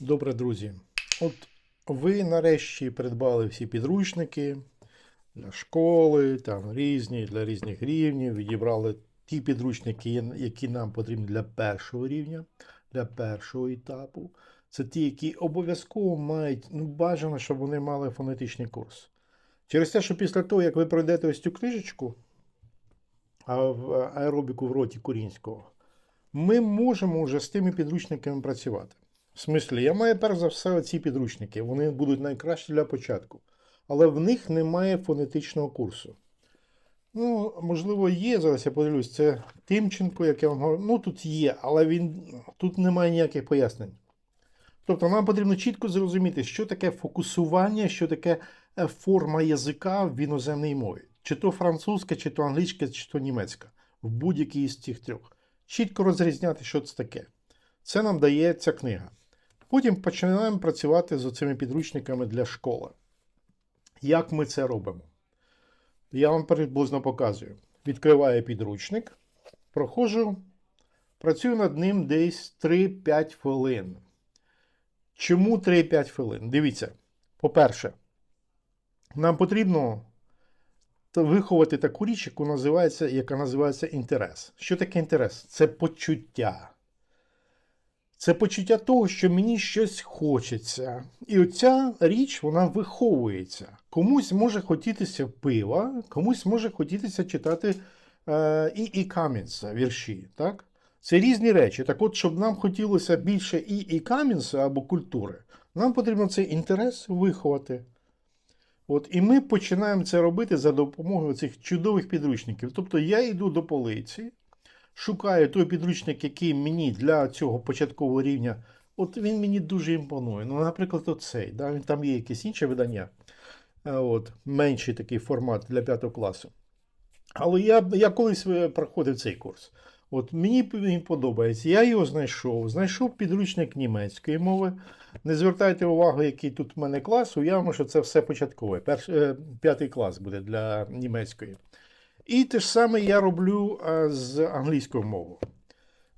Добре, друзі. От ви нарешті придбали всі підручники для школи, там різні, для різних рівнів. Відібрали ті підручники, які нам потрібні для першого рівня, для першого етапу. Це ті, які обов'язково мають, ну, бажано, щоб вони мали фонетичний курс. Через те, що після того, як ви пройдете ось цю книжечку, в аеробіку в роті Курінського, ми можемо вже з тими підручниками працювати. В смислі, я маю перш за все ці підручники. Вони будуть найкращі для початку. Але в них немає фонетичного курсу. Ну, можливо, є. Зараз я подивлюсь, це Тимченко, як я вам говорю. Ну, тут є, але він тут немає ніяких пояснень. Тобто нам потрібно чітко зрозуміти, що таке фокусування, що таке е, форма язика в іноземній мові. Чи то французька, чи то англійська, чи то німецька. В будь-якій з цих трьох. Чітко розрізняти, що це таке. Це нам дає ця книга. Потім починаємо працювати з цими підручниками для школи. Як ми це робимо? Я вам приблизно показую. Відкриваю підручник, проходжу, працюю над ним десь 3-5 хвилин. Чому 3-5 хвилин? Дивіться, по-перше, нам потрібно виховати таку річ, яку називається, яка називається інтерес. Що таке інтерес? Це почуття. Це почуття того, що мені щось хочеться. І оця річ вона виховується. Комусь може хотітися пива, комусь може хотітися читати е, і, і Камінса вірші. Так? Це різні речі. Так от, щоб нам хотілося більше і, і Камінса або культури, нам потрібно цей інтерес виховати. От, і ми починаємо це робити за допомогою цих чудових підручників. Тобто я йду до полиці, шукаю той підручник, який мені для цього початкового рівня, от він мені дуже імпонує. Ну, наприклад, оцей. Да? Там є якесь інше видання, е, от, менший такий формат для 5 класу. Але я, я колись е, проходив цей курс. От мені він подобається. Я його знайшов. Знайшов підручник німецької мови. Не звертайте увагу, який тут в мене клас. Уявимо, що це все початкове. Перш, е, п'ятий клас буде для німецької. І те ж саме я роблю е, з англійською мовою.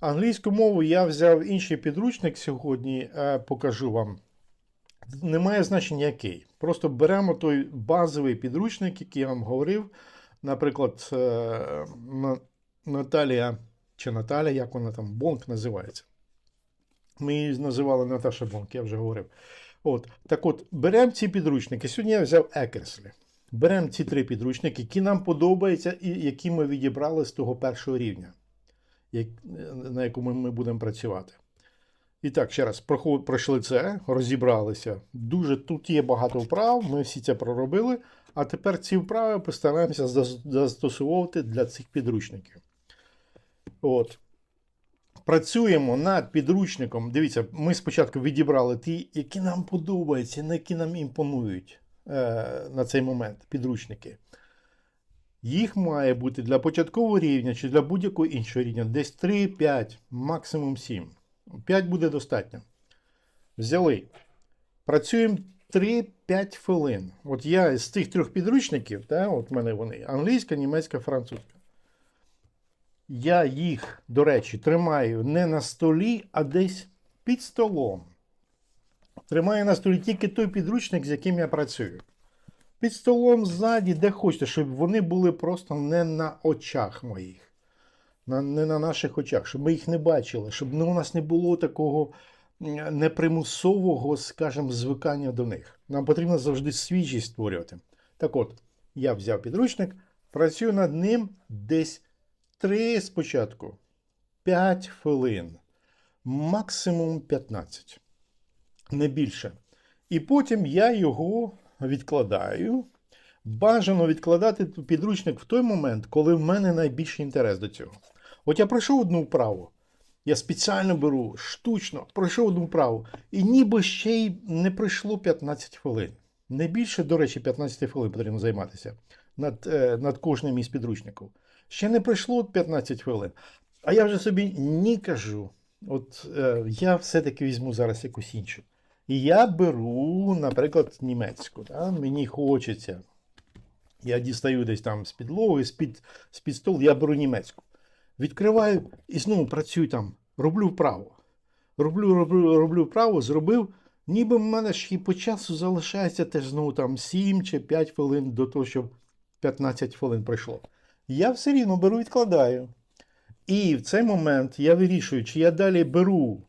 Англійську мову я взяв інший підручник сьогодні, е, покажу вам. Немає значення який. Просто беремо той базовий підручник, який я вам говорив. Наприклад, е, Наталія чи Наталя, як вона там, Бонк називається. Ми її називали Наташа Бонк, я вже говорив. От, так от, беремо ці підручники. Сьогодні я взяв Екерслі. Беремо ці три підручники, які нам подобаються і які ми відібрали з того першого рівня, на якому ми будемо працювати. І так, ще раз, пройшли це, розібралися. Дуже тут є багато вправ, ми всі це проробили. А тепер ці вправи постараємося застосовувати для цих підручників. От. Працюємо над підручником. Дивіться, ми спочатку відібрали ті, які нам подобаються, на які нам імпонують на цей момент підручники. Їх має бути для початкового рівня чи для будь-якого іншого рівня десь 3, 5, максимум 7. 5 буде достатньо. Взяли. Працюємо 3-5 хвилин. От я з тих трьох підручників, та, от в мене вони англійська, німецька, французька. Я їх, до речі, тримаю не на столі, а десь під столом. Тримаю на столі тільки той підручник, з яким я працюю. Під столом ззаді, де хочете, щоб вони були просто не на очах моїх, на, не на наших очах, щоб ми їх не бачили, щоб ну, у нас не було такого непримусового, скажімо, звикання до них. Нам потрібно завжди свіжість створювати. Так от, я взяв підручник, працюю над ним десь 3 спочатку, 5 хвилин, максимум 15, не більше. І потім я його відкладаю. Бажано відкладати підручник в той момент, коли в мене найбільший інтерес до цього. От я пройшов одну вправу, я спеціально беру штучно, пройшов одну вправу, і ніби ще й не пройшло 15 хвилин. Не більше, до речі, 15 хвилин потрібно займатися над, е, над кожним із підручників. Ще не пройшло 15 хвилин. А я вже собі ні кажу. От е, я все-таки візьму зараз якусь іншу. І я беру, наприклад, німецьку. Да? Мені хочеться. Я дістаю десь там з підлоги, з-під, з-під столу, я беру німецьку. Відкриваю і знову працюю там, роблю вправо. роблю, роблю, роблю вправо, зробив. Ніби в мене ж і по часу залишається теж знову там 7 чи 5 хвилин до того, щоб 15 хвилин пройшло. Я все рівно беру відкладаю. І в цей момент я вирішую, чи я далі беру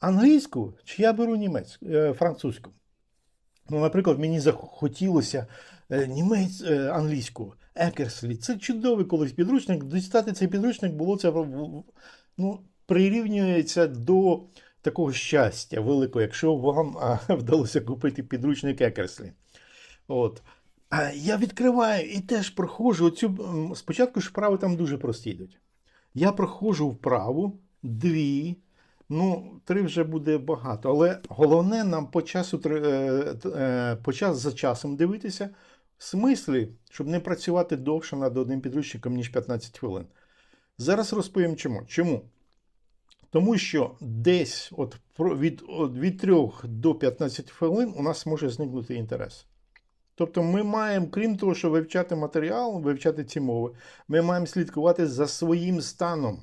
англійську, чи я беру німецьку, е, французьку. Ну, наприклад, мені захотілося е, німець е, англійську, Екерслі. Це чудовий колись підручник. Дістати цей підручник було це ну, прирівнюється до такого щастя великого, якщо вам а, вдалося купити підручник Екерслі. От. А я відкриваю і теж проходжу оцю. Спочатку ж вправи там дуже прості йдуть. Я проходжу вправу, дві, ну, три вже буде багато. Але головне нам по часу, е, е, по час за часом дивитися, в смислі, щоб не працювати довше над одним підручником, ніж 15 хвилин. Зараз розповім чому. Чому? Тому що десь от від, від 3 до 15 хвилин у нас може зникнути інтерес. Тобто ми маємо, крім того, що вивчати матеріал, вивчати ці мови, ми маємо слідкувати за своїм станом.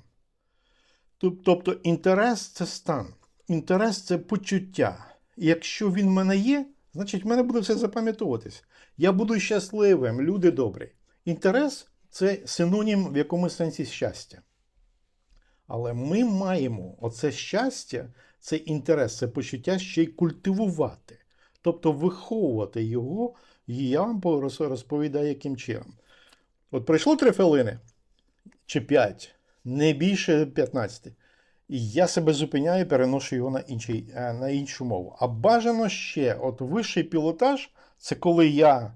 Тоб- Тобто інтерес це стан, інтерес це почуття. Якщо він в мене є, значить в мене буде все запам'ятовуватись. Я буду щасливим, люди добрі. Інтерес це синонім в якомусь сенсі щастя. Але ми маємо оце щастя, цей інтерес, це почуття ще й культивувати. Тобто виховувати його, і я вам розповідаю, яким чином. От пройшло три хвилини чи п'ять, не більше 15. І я себе зупиняю, переношу його на, інший, е, на іншу мову. А бажано ще, от вищий пілотаж, це коли я.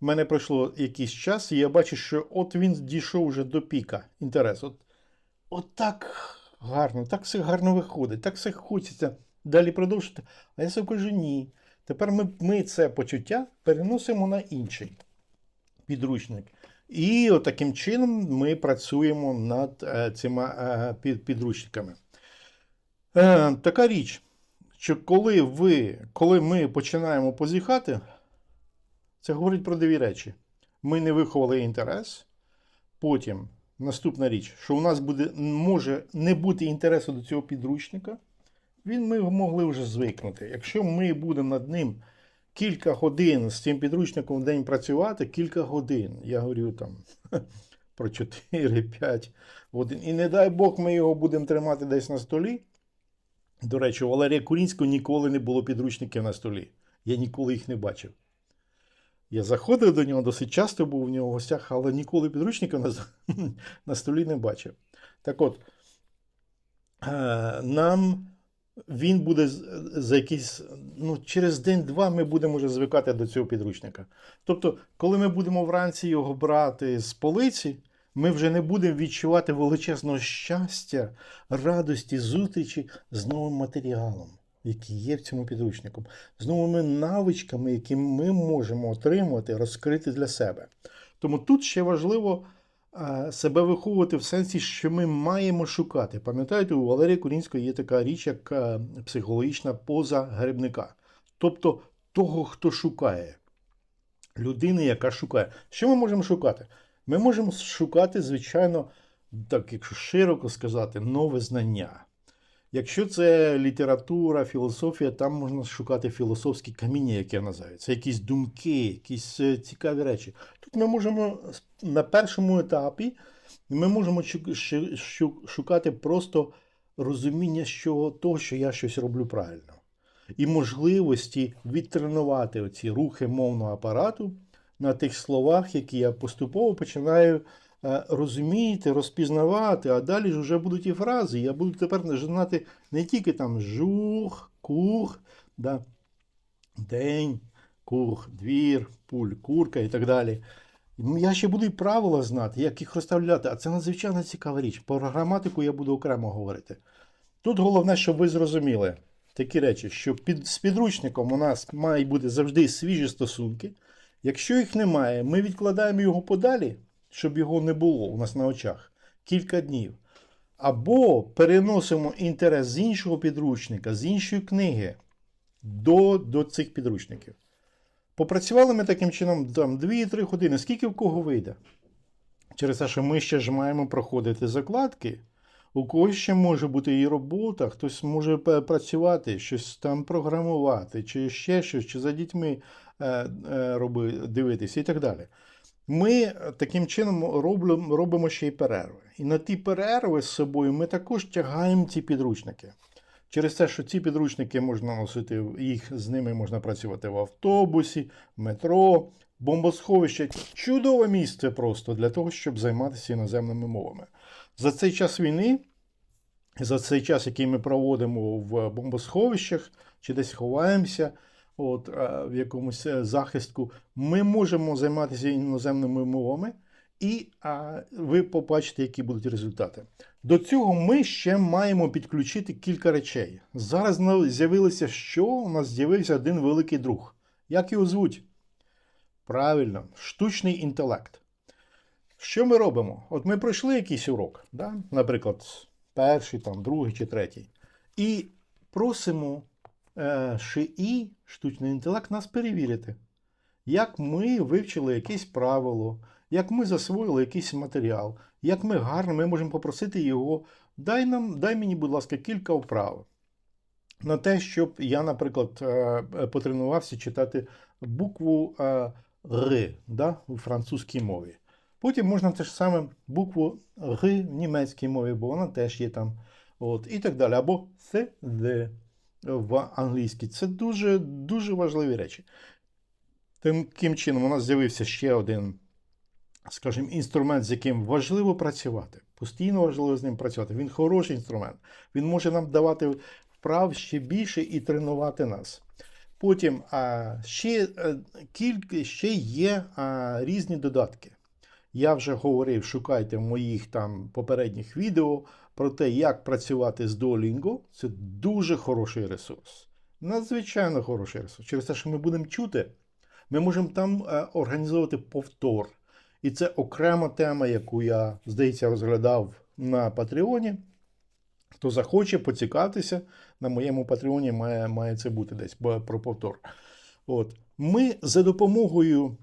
В мене пройшло якийсь час, і я бачу, що от він дійшов вже до піка інтересу. От, от так гарно, так все гарно виходить, так все хочеться далі продовжити. А я собі кажу, ні. Тепер ми, ми це почуття переносимо на інший підручник. І таким чином ми працюємо над е, цими е, підручниками. Е, така річ, що коли, ви, коли ми починаємо позіхати, це говорить про дві речі. Ми не виховали інтерес. Потім наступна річ, що у нас буде, може не бути інтересу до цього підручника, він ми могли вже звикнути. Якщо ми будемо над ним кілька годин з цим підручником в день працювати, кілька годин, я говорю там про 4-5 годин. І не дай Бог, ми його будемо тримати десь на столі. До речі, у Валерія Курінського ніколи не було підручників на столі. Я ніколи їх не бачив. Я заходив до нього досить часто був у нього в гостях, але ніколи підручника на, на столі не бачив. Так от, е, нам він буде за якийсь, ну, через день-два ми будемо вже звикати до цього підручника. Тобто, коли ми будемо вранці його брати з полиці, ми вже не будемо відчувати величезного щастя, радості, зустрічі з новим матеріалом, який є в цьому підручнику, з новими навичками, які ми можемо отримати, розкрити для себе. Тому тут ще важливо себе виховувати в сенсі, що ми маємо шукати. Пам'ятаєте, у Валерія Курінської є така річ, як е, психологічна поза грибника. Тобто того, хто шукає, людини, яка шукає. Що ми можемо шукати? Ми можемо шукати, звичайно, так, якщо широко сказати, нове знання. Якщо це література, філософія, там можна шукати філософські каміння, які я називаю. Це якісь думки, якісь е, цікаві речі. Тут ми можемо на першому етапі ми можемо шукати просто розуміння що, того, що я щось роблю правильно. І можливості відтренувати оці рухи мовного апарату на тих словах, які я поступово починаю розуміти, розпізнавати, а далі ж вже будуть і фрази. Я буду тепер знати не тільки там жух, кух, да, день, кух, двір, пуль, курка і так далі. Я ще буду і правила знати, як їх розставляти, а це надзвичайно цікава річ. Про граматику я буду окремо говорити. Тут головне, щоб ви зрозуміли такі речі, що під, з підручником у нас мають бути завжди свіжі стосунки. Якщо їх немає, ми відкладаємо його подалі, щоб його не було у нас на очах кілька днів. Або переносимо інтерес з іншого підручника, з іншої книги до, до цих підручників. Попрацювали ми таким чином там 2-3 години, скільки в кого вийде. Через те, що ми ще ж маємо проходити закладки. У когось ще може бути і робота, хтось може працювати, щось там програмувати, чи ще щось, чи за дітьми е, е, роби, дивитися і так далі. Ми е, таким чином робимо, робимо ще й перерви. І на ті перерви з собою ми також тягаємо ці підручники. Через те, що ці підручники можна носити, їх з ними можна працювати в автобусі, метро, бомбосховище. Чудове місце просто для того, щоб займатися іноземними мовами. За цей час війни, за цей час, який ми проводимо в бомбосховищах чи десь ховаємося, от, е, в якомусь е, захистку, ми можемо займатися іноземними мовами, і а, ви побачите, які будуть результати. До цього ми ще маємо підключити кілька речей. Зараз з'явилося що? У нас з'явився один великий друг. Як його звуть? Правильно, штучний інтелект. Що ми робимо? От ми пройшли якийсь урок, да? наприклад, перший, там, другий чи третій, і просимо ШИІ, штучний інтелект, нас перевірити, як ми вивчили якесь правило, як ми засвоїли якийсь матеріал, як ми гарно, ми можемо попросити його, дай нам, дай мені, будь ласка, кілька вправ. На те, щоб я, наприклад, е, е, потренувався читати букву е, Р да, у французькій мові. Потім можна те ж саме букву Р в німецькій мові, бо вона теж є там. От, і так далі. Або С, Д в англійській. Це дуже, дуже важливі речі. Таким чином, у нас з'явився ще один, скажімо, інструмент, з яким важливо працювати. Постійно важливо з ним працювати. Він хороший інструмент. Він може нам давати вправ ще більше і тренувати нас. Потім а, ще, е, кілька, ще є а, різні додатки. Я вже говорив, шукайте в моїх там попередніх відео про те, як працювати з Duolingo. Це дуже хороший ресурс. Надзвичайно хороший ресурс. Через те, що ми будемо чути, ми можемо там е, організовувати повтор. І це окрема тема, яку я, здається, розглядав на Патреоні. Хто захоче поцікавитися, на моєму Патреоні має, має це бути десь про повтор. От. Ми за допомогою,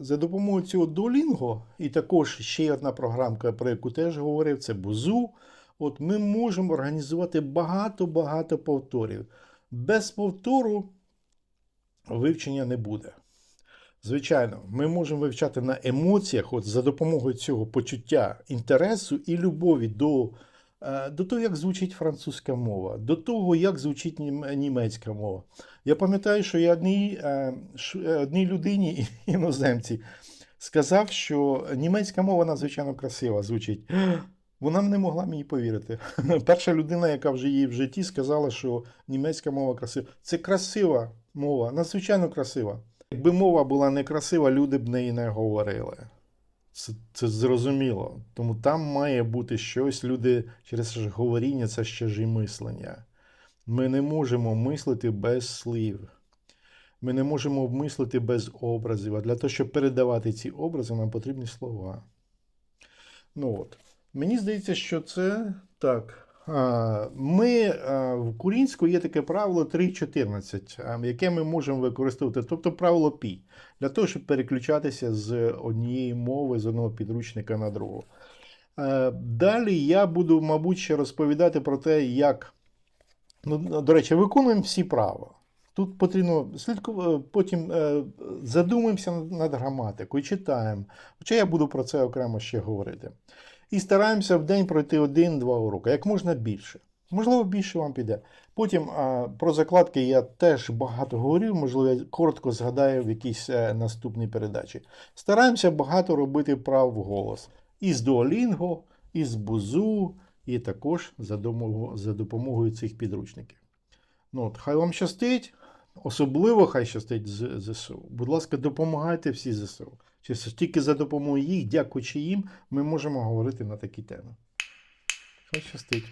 за допомогою цього Duolingo, і також ще одна програмка, про яку теж говорив, це Бузу. От ми можемо організувати багато-багато повторів. Без повтору вивчення не буде. Звичайно, ми можемо вивчати на емоціях, от за допомогою цього почуття інтересу і любові до, е, до того, як звучить французька мова, до того, як звучить німецька мова. Я пам'ятаю, що я одній, е, е, одній людині, іноземці, сказав, що німецька мова надзвичайно красива звучить. Вона не могла мені повірити. Перша людина, яка вже її в житті сказала, що німецька мова красива. Це красива мова, надзвичайно красива. Якби мова була некрасива, люди б неї не говорили. Це, це зрозуміло. Тому там має бути щось. Люди через говоріння це ще ж і мислення. Ми не можемо мислити без слів. Ми не можемо мислити без образів. А для того, щоб передавати ці образи, нам потрібні слова. Ну от. Мені здається, що це так. А, Ми в Курінську є таке правило 3.14, яке ми можемо використовувати, тобто правило пі, для того, щоб переключатися з однієї мови, з одного підручника на другу. Е, Далі я буду, мабуть, ще розповідати про те, як. Ну, до речі, виконуємо всі права. Тут потрібно слідкувати, потім е, задумаємося над граматикою, читаємо. Хоча я буду про це окремо ще говорити. І стараємося в день пройти один-два уроки, як можна більше. Можливо, більше вам піде. Потім а, про закладки я теж багато говорив, можливо, я коротко згадаю в якійсь е, наступній передачі. Стараємося багато робити прав голос. І з Duolingo, і з Бузу, і також за допомогою цих підручників. Ну, от, хай вам щастить, особливо хай щастить ЗСУ. Будь ласка, допомагайте всі ЗСУ. Чи тільки за допомогою їх, дякуючи їм, ми можемо говорити на такі теми. Хай щастить.